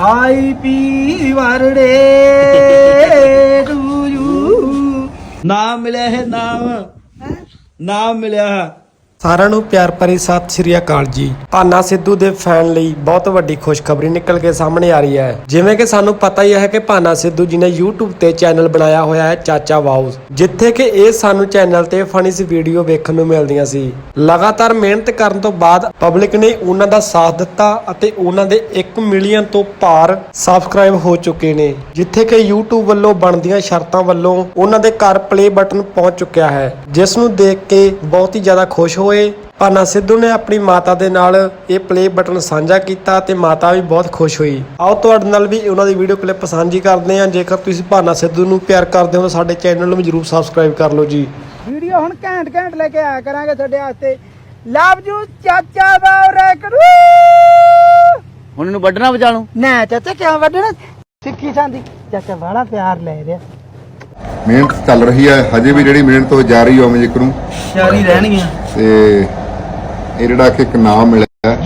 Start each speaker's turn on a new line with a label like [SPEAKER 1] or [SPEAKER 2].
[SPEAKER 1] High Verde to you
[SPEAKER 2] ਨਾਮ ਮਿਲਿਆ ਹੈ ਨਾਮ। ਨਾਮ ਮਿਲਿਆ
[SPEAKER 3] ਸਾਰਿਆਂ ਨੂੰ ਪਿਆਰ ਭਰੀ ਸਤਿ ਸ਼੍ਰੀ ਅਕਾਲ ਜੀ। ਭਾਨਾ ਸਿੱਧੂ ਦੇ ਫੈਨ ਲਈ ਬਹੁਤ ਵੱਡੀ ਖੁਸ਼ਖਬਰੀ ਨਿਕਲ ਕੇ ਸਾਹਮਣੇ ਆ ਰਹੀ ਹੈ। ਜਿਵੇਂ ਕਿ ਸਾਨੂੰ ਪਤਾ ਹੀ ਹੈ ਕਿ ਭਾਨਾ ਸਿੱਧੂ ਜੀ ਨੇ YouTube ਤੇ ਚੈਨਲ ਬਣਾਇਆ ਹੋਇਆ ਹੈ ਚਾਚਾ ਵਾਉਸ, ਜਿੱਥੇ ਕਿ ਇਹ ਸਾਨੂੰ ਚੈਨਲ ਤੇ ਫਨੀ ਵੀਡੀਓ ਵੇਖਣ ਨੂੰ ਮਿਲਦੀਆਂ ਸੀ। ਲਗਾਤਾਰ ਮਿਹਨਤ ਕਰਨ ਤੋਂ ਬਾਅਦ ਪਬਲਿਕ ਨੇ ਉਹਨਾਂ ਦਾ ਸਾਥ ਦਿੱਤਾ ਅਤੇ ਉਹਨਾਂ ਦੇ 1 ਮਿਲੀਅਨ ਤੋਂ ਪਾਰ ਸਬਸਕ੍ਰਾਈਬ ਹੋ ਚੁੱਕੇ ਨੇ, ਜਿੱਥੇ ਕਿ YouTube ਵੱਲੋਂ ਬਣਦੀਆਂ ਸ਼ਰਤਾਂ ਵੱਲੋਂ ਉਹਨਾਂ ਦੇ ਘਰ ਪਲੇ ਬਟਨ ਪਹੁੰਚ ਚੁੱਕਿਆ ਹੈ, ਜਿਸ ਨੂੰ ਦੇਖ ਕੇ ਬਹੁਤ ਹੀ ਜ਼ਿਆਦਾ ਖੁਸ਼ ਹੋ ਹੋਏ। ਭਾਨਾ ਸਿੱਧੂ ਨੇ ਆਪਣੀ ਮਾਤਾ ਦੇ ਨਾਲ ਇਹ ਪਲੇ ਬਟਨ ਸਾਂਝਾ ਕੀਤਾ ਤੇ ਮਾਤਾ ਵੀ ਬਹੁਤ ਖੁਸ਼ ਹੋਈ। ਆਓ ਤੁਹਾਡੇ ਨਾਲ ਵੀ ਉਹਨਾਂ ਦੀ ਵੀਡੀਓ ਕਲਿੱਪ ਸਾਂਝੀ ਕਰਦੇ ਹਾਂ। ਜੇਕਰ ਤੁਸੀਂ ਭਾਨਾ ਸਿੱਧੂ ਨੂੰ ਪਿਆਰ ਕਰਦੇ ਹੋ ਤਾਂ ਸਾਡੇ ਚੈਨਲ ਨੂੰ ਜਰੂਰ ਸਬਸਕ੍ਰਾਈਬ ਕਰ ਲਓ ਜੀ।
[SPEAKER 1] ਵੀਡੀਓ ਹੁਣ ਘੈਂਟ ਘੈਂਟ ਲੈ ਕੇ ਆਇਆ ਕਰਾਂਗੇ ਤੁਹਾਡੇ ਵਾਸਤੇ। ਲਵ ਯੂ ਚਾਚਾ ਬਾਉ ਕਰੂ।
[SPEAKER 2] ਹੁਣ ਇਹਨੂੰ ਵੱਢਣਾ ਬਚਾ ਲੂੰ
[SPEAKER 1] ਨਾ ਚਾਚਾ ਕਿਉਂ ਵੱਢਣਾ? ਸਿੱਖੀ ਸੰਦੀ ਚਾਚਾ ਬੜਾ ਪਿਆਰ ਲੈ ਰਿਹਾ।
[SPEAKER 4] ਮਿਹਨਤ ਚੱਲ ਰਹੀ ਹੈ। ਹਜੇ ਵੀ ਜਿਹੜੀ ਮਿਹਨਤ ਉਹ ਜਾਰੀ ਹੈ ਉਵੇਂ ਜਿਕਰ ਨੂੰ।
[SPEAKER 1] ਜਾਰੀ ਰਹਿਣਗੀਆਂ।
[SPEAKER 4] ਤੇ ਇਹ ਜਿਹੜਾ ਕਿ ਇੱਕ ਨਾਮ ਮਿਲਿਆ